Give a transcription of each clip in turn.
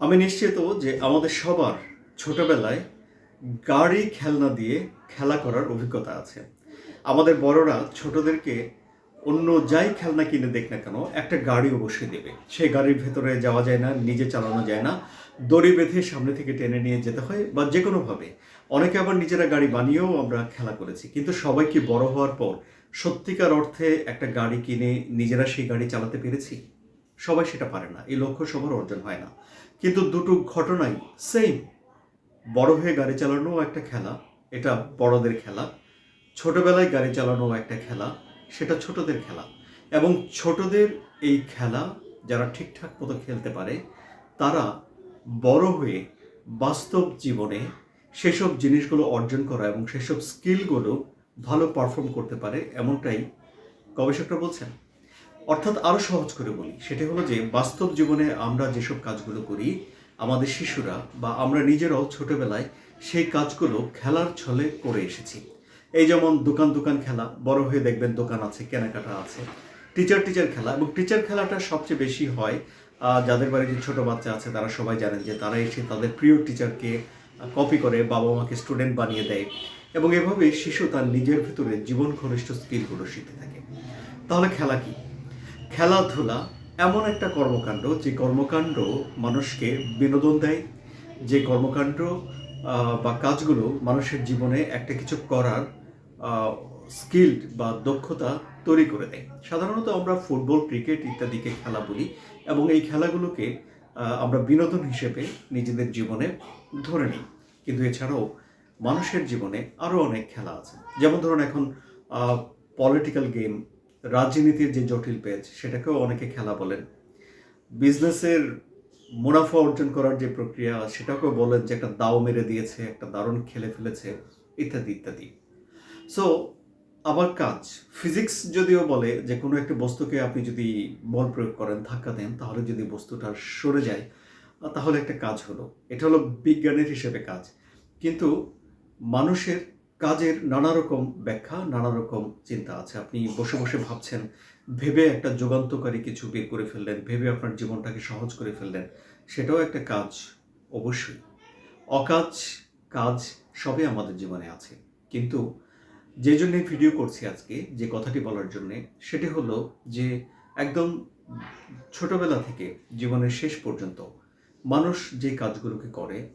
আমি নিশ্চিত যে আমাদের সবার ছোটবেলায় গাড়ি খেলনা দিয়ে খেলা করার অভিজ্ঞতা আছে। আমাদের বড়রা ছোটদেরকে অন্য যাই খেলনা কিনে দেখ না কেন, একটা গাড়ি অবশ্যই দেবে। সেই গাড়ির ভেতরে যাওয়া যায় না, নিজে চালানো যায় না। দড়ি বেঁধে সামনে থেকে টেনে নিয়ে যেতে হয় বা যে কোনোভাবে। অনেকে আবার নিজেরা গাড়ি বানিয়েও আমরা খেলা করেছি। কিন্তু সবাই কি বড় হওয়ার পর সত্যিকার অর্থে একটা গাড়ি কিনে নিজেরা সেই গাড়ি চালাতে পেরেছি? সবাই সেটা পারে না, এই লক্ষ্য সবার অর্জন হয় না। কিন্তু দুটো ঘটনাই সেম বড় হয়ে গাড়ি চালানো একটা খেলা, এটা বড়দের খেলা। ছোটবেলায় গাড়ি চালানো একটা খেলা, সেটা ছোটদের খেলা। এবং ছোটদের এই খেলা যারা ঠিকঠাক মতো খেলতে পারে, তারা বড় হয়ে বাস্তব জীবনে সেসব জিনিসগুলো অর্জন করা এবং সেসব স্কিলগুলো ভালো পারফর্ম করতে পারে, এমনটাই গবেষকরা বলছেন। অর্থাৎ আরও সহজ করে বলি, সেটা হলো যে বাস্তব জীবনে আমরা যেসব কাজগুলো করি, আমাদের শিশুরা বা আমরা নিজেরাও ছোটবেলায় সেই কাজগুলো খেলার ছলে করে এসেছি। এই যেমন দোকান দোকান খেলা, বড় হয়ে দেখবেন দোকান আছে, কেনাকাটা আছে টিচার টিচার খেলা এবং টিচার খেলাটা সবচেয়ে বেশি হয় যাদের বাড়িতে ছোট বাচ্চা আছে তারা সবাই জানেন যে তারা এসে তাদের প্রিয় টিচারকে কপি করে বাবা মাকে স্টুডেন্ট বানিয়ে দেয় এবং এভাবে শিশু তার নিজের ভিতরে জীবন ঘনিষ্ঠ স্কিলগুলো শিখতে থাকে। তাহলে খেলা কি? খেলাধুলা এমন একটা কর্মকাণ্ড, যে কর্মকাণ্ড মানুষকে বিনোদন দেয়, যে কর্মকাণ্ড বা কাজগুলো মানুষের জীবনে একটা কিছু করার স্কিল্ড বা দক্ষতা তৈরি করে দেয়। সাধারণত আমরা ফুটবল, ক্রিকেট ইত্যাদিকে খেলা বলি এবং এই খেলাগুলোকে আমরা বিনোদন হিসেবে নিজেদের জীবনে ধরে নিই। কিন্তু এছাড়াও মানুষের জীবনে আরও অনেক খেলা আছে। যেমন ধরুন এখন পলিটিক্যাল গেম রাজনীতির যে জটিল পেজ সেটাকেও অনেকে খেলা বলেন। বিজনেসের মুনাফা অর্জন করার যে প্রক্রিয়া, সেটাকেও বলেন যে একটা দাও মেরে দিয়েছে, একটা দারুণ খেলে ফেলেছে, ইত্যাদি ইত্যাদি। সো আবার কাজ। ফিজিক্স যদিও বলে যে কোনো একটা বস্তুকে আপনি যদি বল প্রয়োগ করেন, ধাক্কা দেন, তাহলে যদি বস্তুটা সরে যায়, তাহলে একটা কাজ হলো। এটা হলো বিজ্ঞানের হিসেবে কাজ। কিন্তু মানুষের কাজের নানা রকম ব্যাখ্যা নানা রকম চিন্তা আছে। আপনি বসে বসে ভাবছেন, ভেবে একটা যুগান্তকারী কিছু বের করে ফেললেন, ভেবে আপনার জীবনটাকে সহজ করে ফেললেন, সেটাও একটা কাজ অবশ্যই। অকাজ, কাজ সবই আমাদের জীবনে আছে। কিন্তু যে জন্য ভিডিও করছি আজকে, যে কথাটি বলার জন্যে, সেটি হলো যে একদম ছোটবেলা থেকে জীবনের শেষ পর্যন্ত মানুষ যে কাজগুলোকে করে,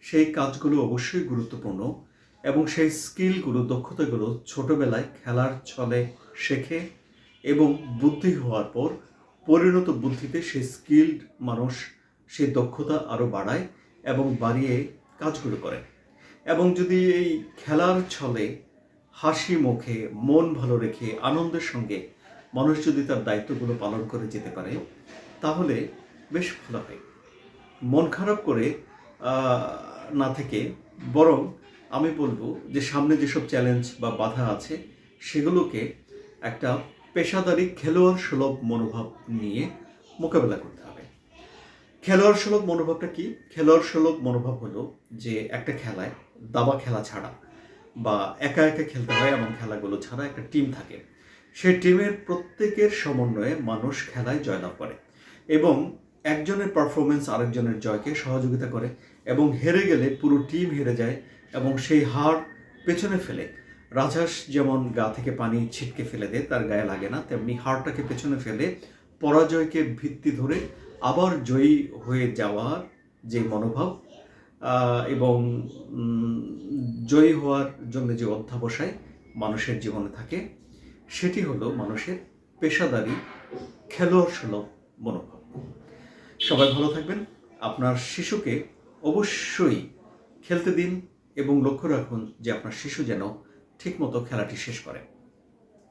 সেই কাজগুলো অবশ্যই গুরুত্বপূর্ণ। এবং সেই স্কিলগুলো, দক্ষতাগুলো ছোটবেলায় খেলার ছলে শেখে এবং বুদ্ধি হওয়ার পর পরিণত বুদ্ধিতে সেই স্কিল্ড মানুষ সেই দক্ষতা আরও বাড়ায় এবং বাড়িয়ে কাজগুলো করে। এবং যদি এই খেলার ছলে হাসি মুখে, মন ভালো রেখে, আনন্দের সঙ্গে মানুষ যদি তার দায়িত্বগুলো পালন করে যেতে পারে, তাহলে বেশ ভালো হয়। মন খারাপ করে না থেকে বরং আমি বলব যে সামনে যেসব চ্যালেঞ্জ বা বাধা আছে, সেগুলোকে একটা পেশাদারি খেলোয়াড় সুলভ মনোভাব নিয়ে মোকাবেলা করতে হবে। খেলোয়াড় সুলভ মনোভাবটা কি? খেলোয়াড় সুলভ মনোভাব হলো যে একটা খেলায় দাবা খেলা ছাড়া বা একা একা খেলতে হয় এমন খেলাগুলো ছাড়া একটা টিম থাকে। সেই টিমের প্রত্যেকের সমন্বয়ে মানুষ খেলায় জয়লাভ করে এবং একজনের পারফরমেন্স আরেকজনের জয়কে সহযোগিতা করে এবং হেরে গেলে পুরো টিম হেরে যায় এবং সেই হার পেছনে ফেলে, রাজহাঁস যেমন গা থেকে পানি ছিটকে ফেলে দেয়, তার গায়ে লাগে না, তেমনি হারটাকে পেছনে ফেলে পরাজয়কে ভিত্তি ধরে আবার জয়ী হয়ে যাওয়ার যে মনোভাব এবং জয়ী হওয়ার জন্য যে অধ্যাবসায় মানুষের জীবনে থাকে, সেটি হলো মানুষের পেশাদারি খেলোয়াড় সুলভ মনোভাব। সবাই ভালো থাকবেন। আপনার শিশুকে অবশ্যই খেলতে দিন এবং লক্ষ্য রাখুন যে আপনার শিশু যেন ঠিকমতো খেলাটি শেষ করে।